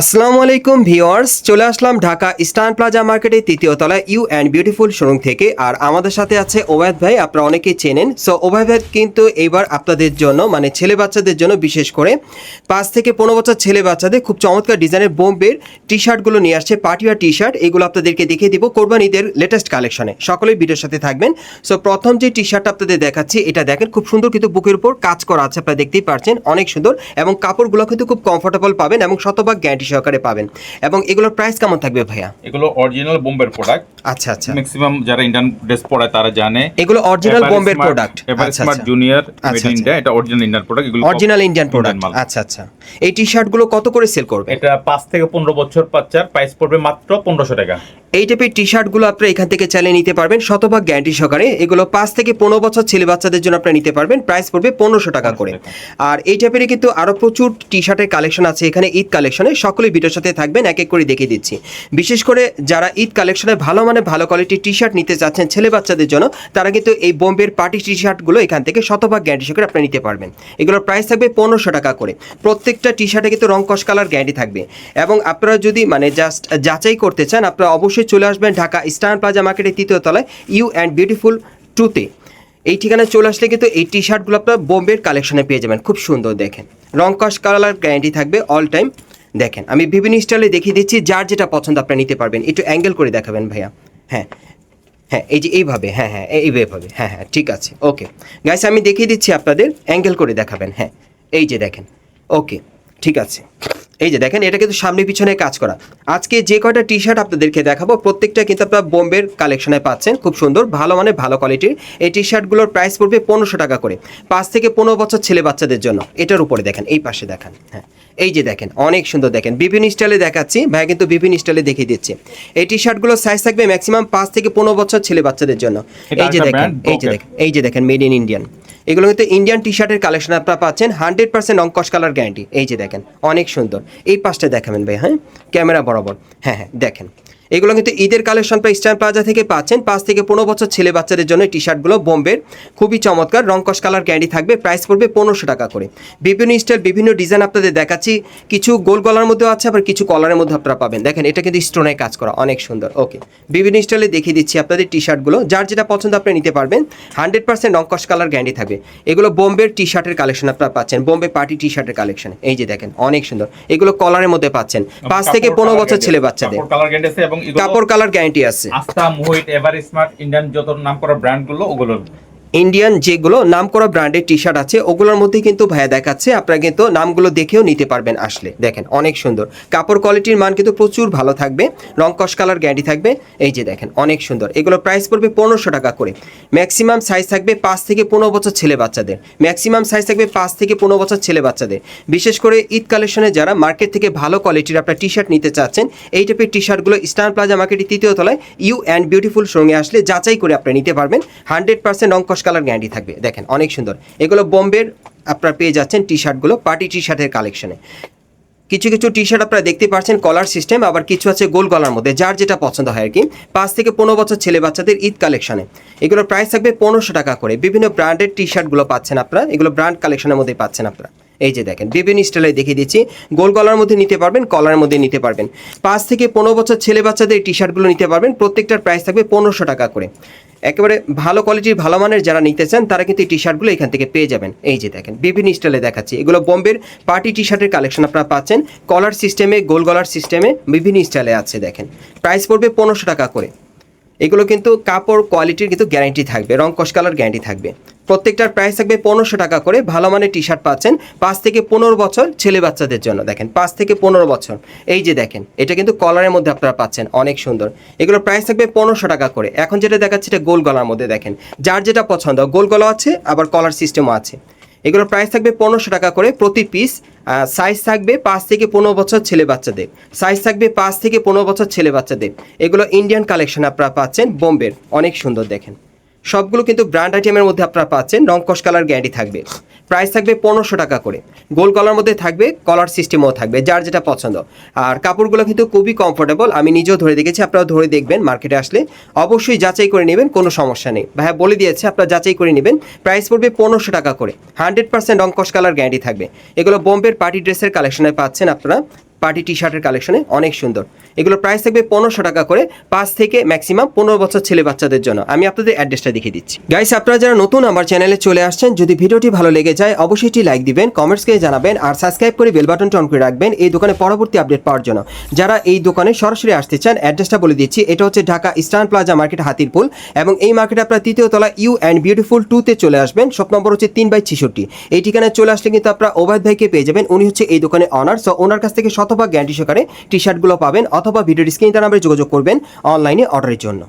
আসসালামু আলাইকুম ভিওয়ার্স চলে আসলাম ঢাকা ইস্টার্ন প্লাজা মার্কেটের তৃতীয় তলায় ইউ অ্যান্ড বিউটিফুল শোরুম থেকে। আর আমাদের সাথে আছে ওবায়দ ভাই, আপনারা অনেকেই চেনেন। সো ওবায়দ ভাই, কিন্তু এইবার আপনাদের জন্য মানে ছেলে বাচ্চাদের জন্য বিশেষ করে, পাঁচ থেকে পনেরো বছর ছেলে বাচ্চাদের খুব চমৎকার ডিজাইনের বোম্বের টি শার্টগুলো নিয়ে আসছে পার্টিওয়ার টি শার্ট এগুলো আপনাদেরকে দেখিয়ে দিব কোরবানিদের লেটেস্ট কালেকশনে সকলেই ভিডিওর সাথে থাকবেন। সো প্রথম যে টি শার্টটা আপনাদের দেখাচ্ছি, এটা দেখেন, খুব সুন্দর কিন্তু বুকের উপর কাজ করা আছে, আপনারা দেখতেই পারছেন, অনেক সুন্দর। এবং কাপড়গুলো কিন্তু খুব কমফোর্টেবল পাবেন এবং শতভাগ গ্যারান্টি সহকারে পাবেন। এবং এগুলোর প্রাইস কেমন থাকবে ভাইয়া? এগুলো অরিজিনাল বোম্বের প্রোডাক্ট আচ্ছা আচ্ছা। ম্যাক্সিমাম যারা ইন্ডিয়ান ড্রেস পরে তারা জানে। এগুলো অরিজিনাল বোম্বের প্রোডাক্ট আচ্ছা smart junior made in. India এটা অরিজিনাল ইন্ডিয়ান প্রোডাক্ট এগুলো অরিজিনাল ইন্ডিয়ান প্রোডাক্ট। আচ্ছা আচ্ছা। এই টি শার্টগুলো কত করে সেল করবে? এটা 5 থেকে পনেরো বছর বাচ্চার প্রাইস পড়বে মাত্র 1500 টাকা। এই টাইপের টি শার্টগুলো আপনারা এখান থেকে চালিয়ে নিতে পারবেন শতভাগ গ্যারান্টি সহকারে। এগুলো পাঁচ থেকে পনেরো বছর ছেলে বাচ্চাদের জন্য আপনারা নিতে পারবেন। প্রাইস পড়বে পনেরোশো টাকা করে। আর এই টাইপের কিন্তু আরও প্রচুর টি শার্টের কালেকশন আছে এখানে ঈদ কালেকশনে। সকলেই ভিডিওর সাথে থাকবেন এক এক করে দেখিয়ে দিচ্ছি। বিশেষ করে যারা ঈদ কালেকশনে ভালো মানে ভালো কোয়ালিটির টি শার্ট নিতে চাচ্ছেন ছেলে বাচ্চাদের জন্য তারা কিন্তু এই বোম্বের পার্টি টি শার্টগুলো এখান থেকে শতভাগ গ্যারান্টি সহকারে আপনারা নিতে পারবেন। এগুলোর প্রাইস থাকবে পনেরোশো টাকা করে। প্রত্যেকটা টি শার্টে কিন্তু রং কস কালার গ্যারান্টি থাকবে। এবং আপনারা যদি মানে জাস্ট যাচাই করতে চান আপনারা অবশ্যই চলে আসবেন ঢাকা স্টার প্লাজা মার্কেটের তৃতীয় তলায় ইউ অ্যান্ড বিউটিফুল টুতে। এই ঠিকানায় চলে আসলে কিন্তু এই টি শার্টগুলো আপনার বোম্বের কালেকশনে পেয়ে যাবেন। খুব সুন্দর দেখেন। রং কস কালার গ্যারান্টি থাকবে অল টাইম দেখেন, আমি বিভিন্ন স্টাইলে দেখিয়ে দিচ্ছি, যার যেটা পছন্দ আপনারা নিতে পারবেন। একটু অ্যাঙ্গেল করে দেখাবেন ভাইয়া। হ্যাঁ হ্যাঁ এই যে এইভাবে হ্যাঁ হ্যাঁ এইভাবে হ্যাঁ হ্যাঁ ঠিক আছে ওকে গাইস আমি দেখিয়ে দিচ্ছি আপনাদের অ্যাঙ্গেল করে দেখাবেন হ্যাঁ এই যে দেখেন ওকে ঠিক আছে। এই যে দেখেন এটা কিন্তু সামনে পিছনে কাজ করা। আজকে যে কয়টা টি শার্ট আপনাদেরকে দেখাবো প্রত্যেকটা কিন্তু আপনারা বোম্বের কালেকশনে পাচ্ছেন। খুব সুন্দর ভালো মানে ভালো কোয়ালিটির এই টি শার্টগুলোর প্রাইস পড়বে পনেরোশো টাকা করে। পাঁচ থেকে পনেরো বছর ছেলে বাচ্চাদের জন্য। এটার উপরে দেখেন এই পাশে দেখান হ্যাঁ। এই যে দেখেন অনেক সুন্দর দেখেন। বিভিন্ন স্টাইলে দেখাচ্ছি ভাই কিন্তু বিভিন্ন স্টাইলে দেখিয়ে দিচ্ছি। এই টি শার্টগুলোর সাইজ থাকবে ম্যাক্সিমাম পাঁচ থেকে পনেরো বছর ছেলে বাচ্চাদের জন্য। এই যে দেখেন এই যে দেখেন এই যে দেখেন মেড ইন ইন্ডিয়ান এগুলো কিন্তু ইন্ডিয়ান টি শার্টের কালেকশন আপনারা পাচ্ছেন হান্ড্রেড পার্সেন্ট অঙ্কশ কালার গ্যারান্টি এই যে দেখেন, অনেক সুন্দর। এই পাশটা দেখাবেন ভাই হ্যাঁ? ক্যামেরা বরাবর। হ্যাঁ হ্যাঁ দেখেন। এগুলো কিন্তু ঈদের কালেকশন প্রায় স্ট্যান্ড প্লাজা থেকে পাচ্ছেন। পাঁচ থেকে পনেরো বছর ছেলে বাচ্চাদের জন্য টি শার্টগুলো বোম্বের। খুবই চমৎকার। রংকশ কালার ক্যান্ডি থাকবে। প্রাইস পড়বে পনেরোশো টাকা করে। বিভিন্ন স্টাইল বিভিন্ন ডিজাইন আপনাদের দেখাচ্ছি। কিছু গোল গলার মধ্যেও আছে আবার কিছু কলারের মধ্যে আপনারা পাবেন। দেখেন এটা কিন্তু স্টোনে কাজ করা। অনেক সুন্দর। ওকে বিভিন্ন স্টাইলে দেখিয়ে দিচ্ছি আপনাদের টি শার্টগুলো যার যেটা পছন্দ আপনি নিতে পারবেন। হান্ড্রেড পার্সেন্ট রংকশ কালার গ্যারান্টি থাকবে। এগুলো বোম্বের টি শার্টের কালেকশন আপনারা পাচ্ছেন। বোম্বে পার্টি টি শার্টের কালেকশন এই যে দেখেন অনেক সুন্দর। এগুলো কলারের মধ্যে পাচ্ছেন। পাঁচ থেকে পনেরো বছর ছেলে বাচ্চাদের। কালার গ্যারান্টি আছে এবং কাপড় কালার গ্যারান্টি আছে। আস্তা মোহিত এভার স্মার্ট ইন্ডিয়ান যত নাম করা ব্র্যান্ডগুলো ওগুলো। ইন্ডিয়ান যেগুলো নাম করা ব্র্যান্ডের টি শার্ট আছে, ওগুলোর মধ্যে কিন্তু ভাইয়া দেখাচ্ছে। আপনারা কিন্তু নামগুলো দেখেও নিতে পারবেন আসলে। দেখেন, অনেক সুন্দর। কাপড় কোয়ালিটির মান কিন্তু প্রচুর ভালো থাকবে। রং কস কালার গ্যারান্টি থাকবে। এই যে দেখেন, অনেক সুন্দর। এগুলো প্রাইস পড়বে পনেরোশো টাকা করে। ম্যাক্সিমাম সাইজ থাকবে পাঁচ থেকে পনেরো বছর ছেলে বাচ্চাদের। ম্যাক্সিমাম সাইজ থাকবে পাঁচ থেকে পনেরো বছর ছেলে বাচ্চাদের। বিশেষ করে ঈদ কালেকশনে যারা মার্কেট থেকে ভালো কোয়ালিটির আপনার টি শার্ট নিতে চাচ্ছেন, এই টাইপের টি শার্টগুলো স্টার প্লাজা মার্কেটের তৃতীয় তলায় ইউ অ্যান্ড বিউটিফুল সঙ্গে আসলে যাচাই করে আপনি নিতে পারবেন। হান্ড্রেড পার্সেন্ট রংকশ কালার গ্যারান্টি থাকবে। দেখেন, অনেক সুন্দর। এগুলো বোম্বের, আপনারা পেয়ে যাচ্ছেন টি শার্টগুলো পার্টি টি শার্টের কালেকশনে কিছু কিছু টি শার্ট আপনারা দেখতে পাচ্ছেন কলার সিস্টেম আবার কিছু আছে গোল গলার মধ্যে, যার যেটা পছন্দ হয় আর কি। পাঁচ থেকে পনেরো বছর ছেলে বাচ্চাদের ঈদ কালেকশনে এগুলোর প্রাইস থাকবে পনেরোশো টাকা করে। বিভিন্ন ব্র্যান্ডের টি শার্টগুলো পাচ্ছেন আপনারা, এগুলো ব্র্যান্ড কালেকশনের মধ্যে পাচ্ছেন আপনারা। এই যে দেখেন, বিভিন্ন স্টাইলে দেখিয়ে দিচ্ছি। গোল গলার মধ্যে নিতে পারবেন, কলার মধ্যে নিতে পারবেন। পাঁচ থেকে পনেরো বছর ছেলে বাচ্চাদের টি শার্টগুলো নিতে পারবেন, প্রত্যেকটার প্রাইস থাকবে পনেরোশো টাকা করে। একেবারে ভালো কোয়ালিটির ভালো মানের যারা নিতে চান, তারা কিন্তু এই টি শার্টগুলো এখান থেকে পেয়ে যাবেন। এই যে দেখেন, বিভিন্ন স্টাইলে দেখাচ্ছি। এগুলো বোম্বের পার্টি টি শার্টের কালেকশন আপনারা পাচ্ছেন। কলার সিস্টেমে গোল গলার সিস্টেমে বিভিন্ন স্টাইলে আছে, দেখেন। প্রাইস পড়বে পনেরোশো টাকা করে। এগুলো কিন্তু কাপড় কোয়ালিটির কিন্তু গ্যারান্টি থাকবে, রং কস কালার গ্যারান্টি থাকবে। প্রত্যেকটার প্রাইস থাকবে পনেরোশো টাকা করে, ভালো মানের টি শার্ট পাচ্ছেন পাঁচ থেকে পনেরো বছর ছেলে বাচ্চাদের জন্য। দেখেন, পাঁচ থেকে পনেরো বছর। এই যে দেখেন, এটা কিন্তু কলারের মধ্যে আপনারা পাচ্ছেন, অনেক সুন্দর। এগুলো প্রাইস থাকবে পনেরোশো টাকা করে। এখন যেটা দেখাচ্ছে, এটা গোল গলার মধ্যে দেখেন। যার যেটা পছন্দ, গোল গলা আছে, আবার কলার সিস্টেমও আছে। এগুলোর প্রাইস থাকবে পনেরোশো টাকা করে প্রতি পিস সাইজ থাকবে পাঁচ থেকে পনেরো বছর ছেলে বাচ্চাদের। সাইজ থাকবে পাঁচ থেকে পনেরো বছর ছেলে বাচ্চাদের। এগুলো ইন্ডিয়ান কালেকশন আপনারা পাচ্ছেন বোম্বের। অনেক সুন্দর দেখেন। সবগুলো কিন্তু ব্র্যান্ড আইটেমের মধ্যে আপনারা পাচ্ছেন, রং কস কালার গ্যারান্টি থাকবে। প্রাইস থাকবে পনেরোশো টাকা করে। গোল কলার মধ্যে থাকবে, কলার সিস্টেমও থাকবে, যার যেটা পছন্দ। আর কাপড়গুলো কিন্তু খুবই কমফোর্টেবল আমি নিজেও ধরে দেখেছি আপনারা ধরে দেখবেন মার্কেটে আসলে। অবশ্যই যাচাই করে নেবেন, কোনো সমস্যা নেই। ভাইয়া বলে দিয়েছে, আপনারা যাচাই করে নেবেন। প্রাইস পড়বে পনেরোশো টাকা করে। হান্ড্রেড পার্সেন্ট রং কস কালার গ্যারান্টি থাকবে। এগুলো বোম্বের পার্টি ড্রেসের কালেকশনে পাচ্ছেন আপনারা। পার্টি টি শার্টের কালেকশনে অনেক সুন্দর। এগুলোর প্রাইস থাকবে পনেরোশো টাকা করে, পাঁচ থেকে ম্যাক্সিমাম পনেরো বছর ছেলে বাচ্চাদের জন্য। আমি আপনাদের অ্যাড্রেসটা দেখিয়ে দিচ্ছি। গাইস আপনারা যারা নতুন আমার চ্যানেলে চলে আসছেন, যদি ভিডিওটি ভালো লেগে যায়, অবশ্যই একটি লাইক দিবেন কমেন্টসকে জানাবেন, আর সাবস্ক্রাইব করে বেল বাটনটা অন করে রাখবেন এই দোকানে পরবর্তী আপডেট পাওয়ার জন্য। যারা এই দোকানে সরাসরি আসতে চান অ্যাড্রেসটা বলে দিচ্ছি, এটা হচ্ছে Dhaka eastern plaza market Hatirpul, এবং এই মার্কেটে আপনারা তৃতীয় তলা ইউ অ্যান্ড বিউটিফুল টুতে চলে আসবেন শপ নম্বর হচ্ছে তিন বাই ছেষট্টি। এই ঠিকানায় চলে আসলে কিন্তু আপনারা ওবায়দ ভাইকে পেয়ে যাবেন, উনি হচ্ছে এই দোকানে অনার সো ওনার কাছ থেকে শতভাগ গ্যারান্টি সহকারে টি শার্টগুলো পাবেন অথবা ভিডিও স্ক্রিন নাম্বারে যোগাযোগ করবেন অনলাইনে অর্ডারের জন্য।